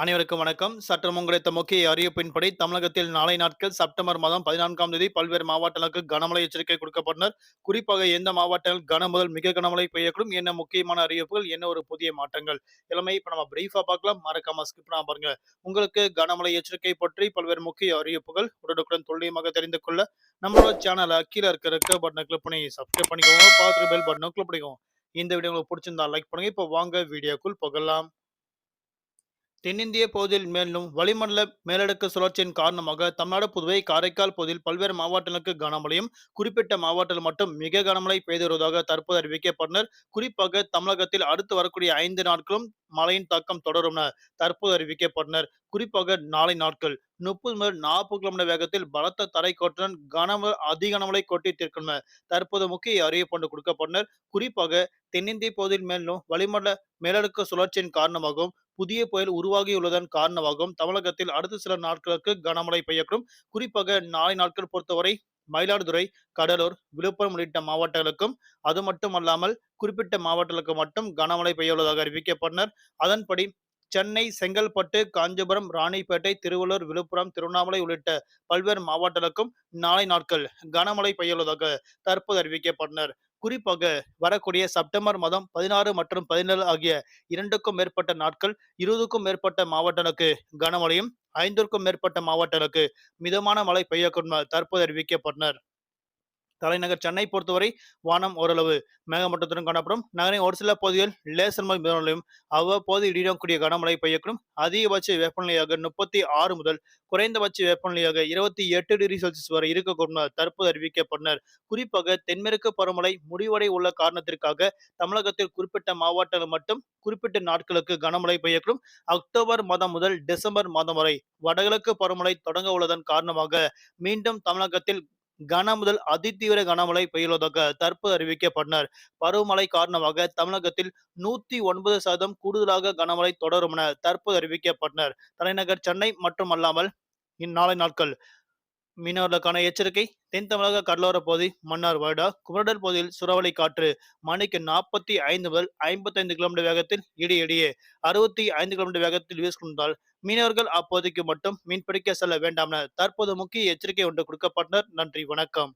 அனைவருக்கும் வணக்கம். சற்றம் கிடைத்த முக்கிய அறிவிப்பின்படி தமிழகத்தில் நாளை நாட்கள் செப்டம்பர் மாதம் பதினான்காம் தேதி பல்வேறு மாவட்டங்களுக்கு கனமழை எச்சரிக்கை கொடுக்கப்பட்டனர். குறிப்பாக எந்த மாவட்டங்கள் கன முதல் மிக கனமழை பெய்யக்கூடும் என்ன முக்கியமான அறிவிப்புகள் என்ன ஒரு புதிய மாற்றங்கள் எல்லாமே இப்ப நம்ம பிரீஃபா பார்க்கலாம். மறக்காம ஸ்கிப் பண்ணாம பாருங்க. உங்களுக்கு கனமழை எச்சரிக்கை பற்றி பல்வேறு முக்கிய அறிவிப்புகள் உடனுக்குடன் துல்லியமாக தெரிந்து கொள்ள நம்மளோட சேனலை கீழே இருக்கிற ரெக்க பட்டனை கிளிக் பண்ணி சப்ஸ்கிரைப் பண்ணிக்கோங்க. பார்த்துட்டு பெல் பட்டனை கிளிக் பண்ணிக்கோங்க. இந்த வீடியோ உங்களுக்கு பிடிச்சிருந்தா லைக் பண்ணுங்க. இப்போ வாங்க வீடியோக்குள் போகலாம். தென்னிந்திய பகுதியில் மேலும் வளிமண்டல மேலடுக்கு சுழற்சியின் காரணமாக தமிழ்நாடு புதுவை காரைக்கால் பகுதியில் பல்வேறு மாவட்டங்களுக்கு கனமழையும் குறிப்பிட்ட மாவட்டத்தில் மட்டும் மிக கனமழை பெய்து வருவதாக தற்போது அறிவிக்கப்பட்டனர். குறிப்பாக தமிழகத்தில் அடுத்து வரக்கூடிய ஐந்து நாட்களும் மழையின் தாக்கம் தொடரும் என தற்போது அறிவிக்கப்பட்டனர். குறிப்பாக நாளை நாட்கள் முப்பது முதல் நாற்பது கிலோமீட்டர் வேகத்தில் பலத்த தரை கோட்டுடன் கனம அதிக கனமழை கொட்டி தீர்க்கும் தற்போது முக்கிய அறிவிப்பு கொடுக்கப்பட்டனர். குறிப்பாக தென்னிந்திய பகுதியில் மேலும் வளிமண்டல மேலடுக்கு சுழற்சியின் காரணமாகவும் புதிய புயல் உருவாகியுள்ளதன் காரணமாகவும் தமிழகத்தில் அடுத்த சில நாட்களுக்கு கனமழை பெய்யக்கூடும். குறிப்பாக நாளை நாட்கள் பொறுத்தவரை மயிலாடுதுறை கடலூர் விழுப்புரம் உள்ளிட்ட மாவட்டங்களுக்கும் அது மட்டுமல்லாமல் குறிப்பிட்ட மாவட்டங்களுக்கு மட்டும் கனமழை பெய்யுள்ளதாக அறிவிக்கப்பட்டனர். அதன்படி சென்னை செங்கல்பட்டு காஞ்சிபுரம் ராணிப்பேட்டை திருவள்ளூர் விழுப்புரம் திருவண்ணாமலை உள்ளிட்ட பல்வேறு மாவட்டங்களுக்கும் நாளை நாட்கள் கனமழை பெய்யுள்ளதாக தற்போது அறிவிக்கப்பட்டனர். குறிப்பாக வரக்கூடிய செப்டம்பர் மாதம் பதினாறு மற்றும் பதினேழு ஆகிய இரண்டுக்கும் மேற்பட்ட நாட்கள் இருபதுக்கும் மேற்பட்ட மாவட்டங்களுக்கு கனமழையும் ஐந்திற்கும் மேற்பட்ட மாவட்டங்களுக்கு மிதமான மழை பெய்யக்கூடும் தற்போது அறிவிக்கப்பட்டனர். தலைநகர் சென்னை பொறுத்தவரை வானம் ஓரளவு மேகமூட்டத்துடன் காணப்படும். நகரின் ஒரு சில பகுதிகள் லேசர் மழை மிதமலையும் அவ்வப்போது இடிடக்கூடிய கனமழை பெய்யக்கூடும். அதிகபட்ச வெப்பநிலையாக முப்பத்தி ஆறு முதல் குறைந்தபட்ச வெப்பநிலையாக இருபத்தி எட்டு டிகிரி செல்சியஸ் வரை இருக்கக்கூடும் தற்போது அறிவிக்கப்பட்டனர். குறிப்பாக தென்மேற்கு பருவமழை முடிவடை உள்ள காரணத்திற்காக தமிழகத்தில் குறிப்பிட்ட மாவட்டங்கள் மட்டும் குறிப்பிட்ட நாட்களுக்கு கனமழை பெய்யக்கூடும். அக்டோபர் மாதம் முதல் டிசம்பர் மாதம் வரை வடகிழக்கு பருவமழை தொடங்க உள்ளதன் காரணமாக மீண்டும் தமிழகத்தில் கன முதல் அதிதீவிர கனமழை பெய்துள்ளதாக தற்போது அறிவிக்கப்பட்டனர். பருவமழை காரணமாக தமிழகத்தில் நூத்தி ஒன்பது சதம் கூடுதலாக கனமழை தொடரும் என தற்போது அறிவிக்கப்பட்டனர். தலைநகர் சென்னை மட்டுமல்லாமல் இந்நாளை நாட்கள் மீனவர்களுக்கான எச்சரிக்கை தென் தமிழக கடலோர பகுதி மன்னார் வருடா குமரடல் பகுதியில் சுறவலை காற்று மணிக்கு நாற்பத்தி ஐந்து முதல் ஐம்பத்தி ஐந்து கிலோமீட்டர் வேகத்தில் இடையிடையே அறுபத்தி ஐந்து கிலோமீட்டர் வேகத்தில் வீசிக்கொண்டால் மீனவர்கள் அப்போதைக்கு மட்டும் மீன்பிடிக்க செல்ல வேண்டாம் என தற்போது முக்கிய எச்சரிக்கை ஒன்று கொடுக்கப்பட்டனர். நன்றி வணக்கம்.